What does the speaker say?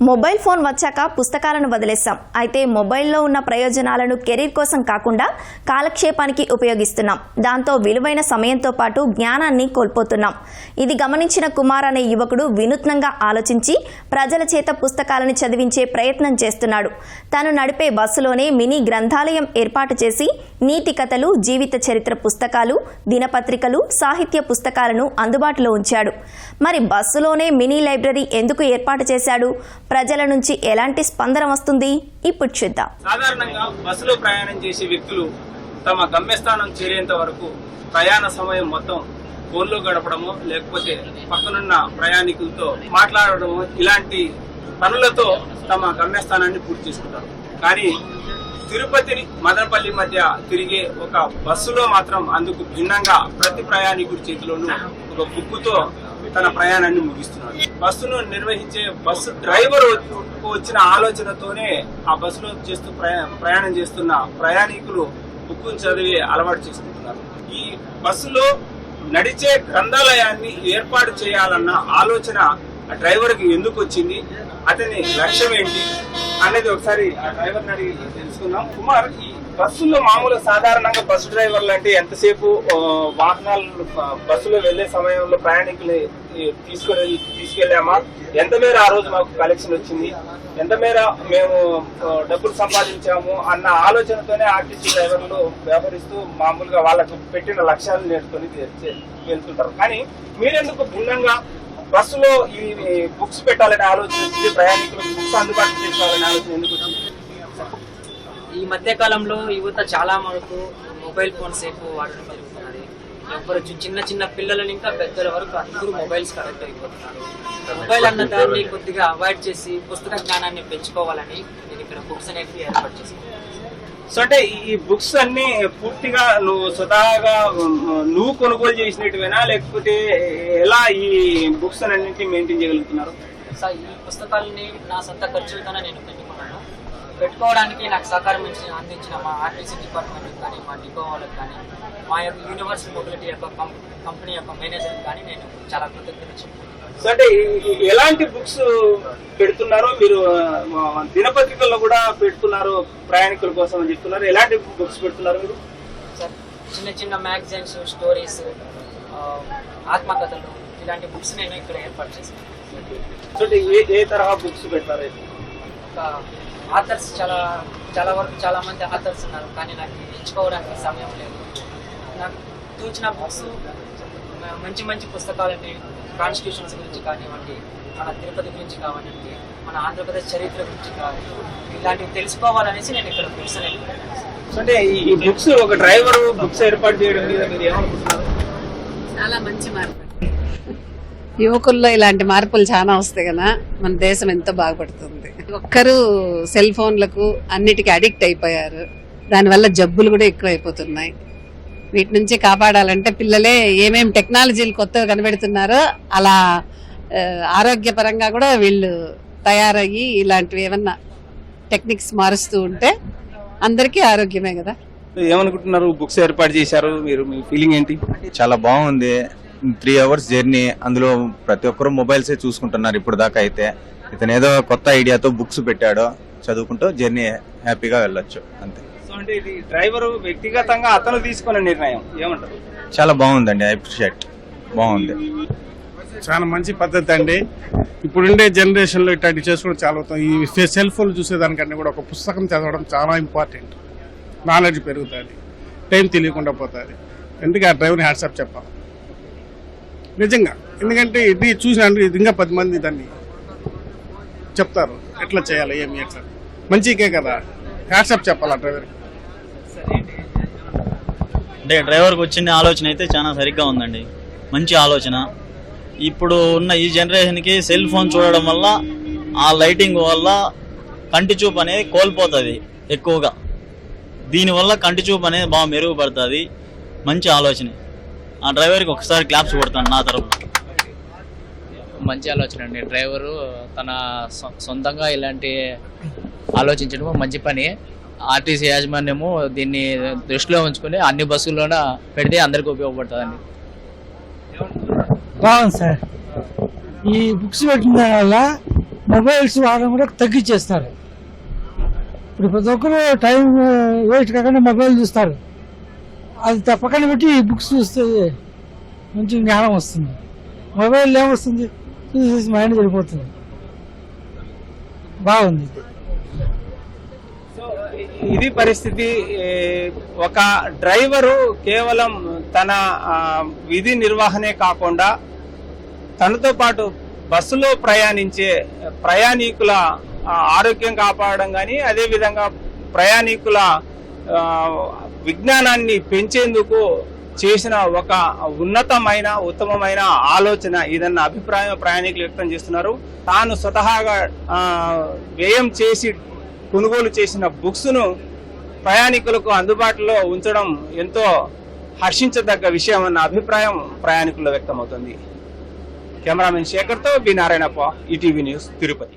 Mobile phone వచ్చాక పుస్తకాలను వదిలేస్తాం అయితే మొబైల్లో ఉన్న ప్రయోజనాలను కెరీర్ కోసం కాకుండా కాలక్షేపానికి ఉపయోగిస్తున్నాం. దాంతో విలువైన సమయంతో పాటు జ్ఞానాన్ని కోల్పోతున్నాం. ఇది గమనించిన కుమార్ అనే యువకుడు వినూత్నంగా ఆలోచించి ప్రజల చేత పుస్తకాలను చదివించే ప్రయత్నం చేస్తున్నాడు. తాను నడిపే బస్సులోనే మినీ గ్రంథాలయం ఏర్పాటు చేసి నీతి కథలు జీవిత చరిత్ర పుస్తకాలు దినపత్రికలు సాహిత్య పుస్తకాలను అందుబాటులో ఉంచాడు. మరి బస్సులోనే మినీ లైబ్రరీ ఎందుకు ఏర్పాటు చేశాడు? ప్రజల నుంచి ఎలాంటి స్పందన వస్తుంది? ఇప్పుడు చూద్దాం. సాధారణంగా బస్సులో ప్రయాణం చేసే వ్యక్తులు తమ గమ్యస్థానం చేరేంత వరకు ప్రయాణ సమయం మొత్తం ఫోన్లో గడపడము లేకపోతే పక్కనున్న ప్రయాణికులతో మాట్లాడడము ఇలాంటి పనులతో తమ గమ్యస్థానాన్ని పూర్తి చేసుకుంటారు. కానీ తిరుపతి మదనపల్లి మధ్య తిరిగే ఒక బస్సులో మాత్రం అందుకు భిన్నంగా ప్రతి ప్రయాణికుడి చేతిలోనూ ఒక బుక్కుతో తన ప్రయాణాన్ని ముగిస్తున్నాడు బస్సును నిర్వహించే బస్సు డ్రైవర్ వచ్చిన ఆలోచనతోనే ఆ బస్సులో చేస్తూ ప్రయా- ప్రయాణం చేస్తున్న ప్రయాణికులు బుక్కును చదివి అలవాటు చేసుకుంటున్నారు. ఈ బస్సులో నడిచే గ్రంథాలయాన్ని ఏర్పాటు చేయాలన్న ఆలోచన ఆ డ్రైవర్కి ఎందుకు వచ్చింది? అతని లక్ష్యం ఏంటి? అనేది ఒకసారి ఆ డ్రైవర్ అడిగి తెలుసుకుందాం. కుమార్ ఈ బస్సులో మామూలు సాధారణంగా బస్సు డ్రైవర్లు అంటే ఎంతసేపు వాహనాలు బస్సులో వెళ్ళే సమయంలో ప్రయాణికులు తీసుకుని తీసుకెళ్ళామా ఎంత మేర ఆ రోజు మాకు కలెక్షన్ వచ్చింది? ఎంత మేర మేము డబ్బులు సంపాదించాము అన్న ఆలోచనతోనే ఆర్టీసీ డ్రైవర్లు వ్యవహరిస్తూ మామూలుగా వాళ్ళకు పెట్టిన లక్ష్యాలు నేర్చుకుని వెళ్తుంటారు. కానీ మీరెందుకు భిన్నంగా బస్సులో ఈ బుక్స్ పెట్టాలని ఆలోచన వచ్చింది ప్రయాణికులకు బుక్స్ అందుబాటులో చేసుకోవాలని ఆలోచన ఎందుకు ఈ మధ్య కాలంలో యువత చాలా వరకు మొబైల్ ఫోన్స్ ఎక్కువ వాడడం జరుగుతున్నది. ఎవరు చిన్న చిన్న పిల్లల ఇంకా పెద్దల వరకు అందరూ మొబైల్స్ కనెక్ట్ అయిపోతున్నారు. మొబైల్ అన్న దాన్ని కొద్దిగా అవాయిడ్ చేసి పుస్తక జ్ఞానాన్ని పెంచుకోవాలని నేను ఇక్కడ బుక్స్ అనేవి ఏర్పాటు చేసుకున్నాను సో అంటే ఈ బుక్స్ అన్ని పూర్తిగా నువ్వు స్వతహాగా నువ్వు కొనుగోలు చేసినట్టువేనా లేకపోతే ఎలా ఈ బుక్స్ అన్నింటినీ మెయింటైన్ చేయగలుగుతున్నారు? సార్ ఈ పుస్తకాలని నా సొంత ఖర్చులతోనే నేను పెట్టుకున్నాను పెట్టుకోవడానికి నాకు సహకారం అందించిన మా ఆర్టీసీ డిపార్ట్మెంట్ కానీ మా డిపో వాళ్ళకి కానీ మా యొక్క యూనివర్సల్ మొబిలిటీ యొక్క కంపెనీ యొక్క మేనేజర్ కానీ నేను చాలా కృతజ్ఞత చెప్తున్నాను సో అంటే ఎలాంటి బుక్స్ పెడుతున్నారో మీరు దినపత్రికల్లో కూడా పెడుతున్నారు ప్రయాణికుల కోసం అని చెప్తున్నారు. ఎలాంటి బుక్స్ పెడుతున్నారు మీరు? సార్ చిన్న చిన్న మ్యాగజైన్స్ స్టోరీస్ ఆత్మకథలు ఇలాంటి బుక్స్ నేను ఇక్కడ ఏర్పాటు చేశాను. ఏ తరహా బుక్స్ పెడతారు? ఆథర్స్ చాలా చాలా వరకు చాలా మంది ఆథర్స్ ఉన్నారు కానీ నాకు ఎంచుకోవడానికి సమయం లేదు. నాకు చూసిన బుక్స్ మంచి మంచి పుస్తకాలని కాన్స్టిట్యూషన్స్ గురించి కానివ్వండి మన తిరుపతి గురించి కానివ్వండి మన ఆంధ్రప్రదేశ్ చరిత్ర గురించి కానివ్వండి ఇలాంటివి తెలుసుకోవాలనేసి నేను ఇక్కడ బుక్స్ అంటే ఈ- ఈ బుక్స్ ఒక డ్రైవర్ బుక్స్ ఏర్పాటు చేయడం మీద మీరు ఏమనుకుంటున్నారు? చాలా మంచి మార్పు యువకుల్లో ఇలాంటి మార్పులు చాలా వస్తాయి కదా. మన దేశం ఎంతో బాగుపడుతుంది. ఒక్కరు సెల్ ఫోన్లకు అన్నిటికీ అడిక్ట్ అయిపోయారు. దానివల్ల జబ్బులు కూడా ఎక్కువ అయిపోతున్నాయి వీటి నుంచి కాపాడాలంటే పిల్లలే ఏమేం టెక్నాలజీలు కొత్తగా కనిపెడుతున్నారో అలా ఆరోగ్యపరంగా కూడా వీళ్ళు తయారయ్యి ఇలాంటివి ఏమన్నా టెక్నిక్స్ మారుస్తూ ఉంటే అందరికీ ఆరోగ్యమే కదా. ఏమనుకుంటున్నారు? బుక్స్ ఏర్పాటు చేశారు. మీరు మీ ఫీలింగ్ ఏంటి? చాలా బాగుంది. త్రీ అవర్స్ జర్నీ అందులో ప్రతి ఒక్కరు మొబైల్సే చూసుకుంటున్నారు ఇప్పుడు దాకా అయితే. ఇతను ఏదో కొత్త ఐడియాతో బుక్స్ పెట్టాడు చదువుకుంటూ జర్నీ హ్యాపీగా వెళ్ళొచ్చు అంతే. సో అంటే ఇది డ్రైవర్ వ్యక్తిగతంగా అతను తీసుకున్న నిర్ణయం ఏమంటారు? చాలా బాగుందండి అప్రిషియేట్. బాగుంది. చాలా మంచి పద్ధతి అండి. ఇప్పుడుండే జనరేషన్లో ఇట్లాంటి చేసుకోవడం చాలా అవుతాం ఈ సెల్ ఫోన్ చూసేదానికంటే కూడా ఒక పుస్తకం చదవడం చాలా ఇంపార్టెంట్. నాలెడ్జ్ పెరుగుతుంది. టైం తెలియకుండా పోతుంది. ఎందుకు ఆ డ్రైవర్ని హ్యాట్సాప్ చెప్పాలి? నిజంగా. ఎందుకంటే ఇది చూసినాను ఇది ఇంకా పది మంది దాన్ని చెప్తారు. ఎట్లా చేయాలి ఏమి ఎట్లా? మంచికే కదా. హ్యాట్సాప్ చెప్పాలా డ్రైవర్కి అంటే డ్రైవర్కి వచ్చిన ఆలోచన అయితే చాలా సరిగ్గా ఉందండి. మంచి ఆలోచన. ఇప్పుడు ఉన్న ఈ జనరేషన్కి సెల్ ఫోన్ చూడడం వల్ల ఆ లైటింగ్ వల్ల కంటి చూపు అనేది కోల్పోతుంది ఎక్కువగా. దీనివల్ల కంటి చూపు అనేది బాగా మెరుగుపడుతుంది. మంచి ఆలోచనే. ఆ డ్రైవర్కి ఒకసారి క్లాప్స్ కొడతాను నా తరఫున మంచి ఆలోచన అండి. డ్రైవరు తన సొ- సొంతంగా ఇలాంటి ఆలోచించడం మంచి పని. ఆర్టీసీ యాజమాన్యము దీన్ని దృష్టిలో ఉంచుకొని అన్ని బస్సుల్లోనే పెడితే అందరికీ ఉపయోగపడుతుందండి. బాగుంది సార్. ఈ బుక్స్ పెట్టిన వల్ల మొబైల్స్ వాడడం కూడా తగ్గించేస్తారు. ఇప్పుడు ప్రతి ఒక్కరు టైం వేస్ట్ కాకుండా మొబైల్ చూస్తారు. అది తప్పకుండా పెట్టి బుక్స్ చూస్తే మంచి జ్ఞానం వస్తుంది. మొబైల్ ఏమొస్తుంది చూసేసి మైండ్ వెళ్ళిపోతుంది బాగుంది ఇది. సో ఇది పరిస్థితి ఒక డ్రైవరు కేవలం తన విధి నిర్వహణే కాకుండా తనతో పాటు బస్సులో ప్రయాణించే ప్రయాణికుల ఆరోగ్యం కాపాడడం కానీ అదేవిధంగా ప్రయాణికుల విజ్ఞానాన్ని పెంచేందుకు చేసిన ఒక ఉన్నతమైన ఉత్తమమైన ఆలోచన ఇదన్న అభిప్రాయం ప్రయాణికులు వ్యక్తం చేస్తున్నారు. తాను స్వతహాగా వ్యయం చేసి కొనుగోలు చేసిన బుక్స్ను ప్రయాణికులకు అందుబాటులో ఉంచడం ఎంతో హర్షించదగ్గ విషయం అన్న అభిప్రాయం ప్రయాణికుల్లో వ్యక్తమవుతుంది. కెమెరామెన్ శేఖర్తో B Narayanappa ETV news Tirupati.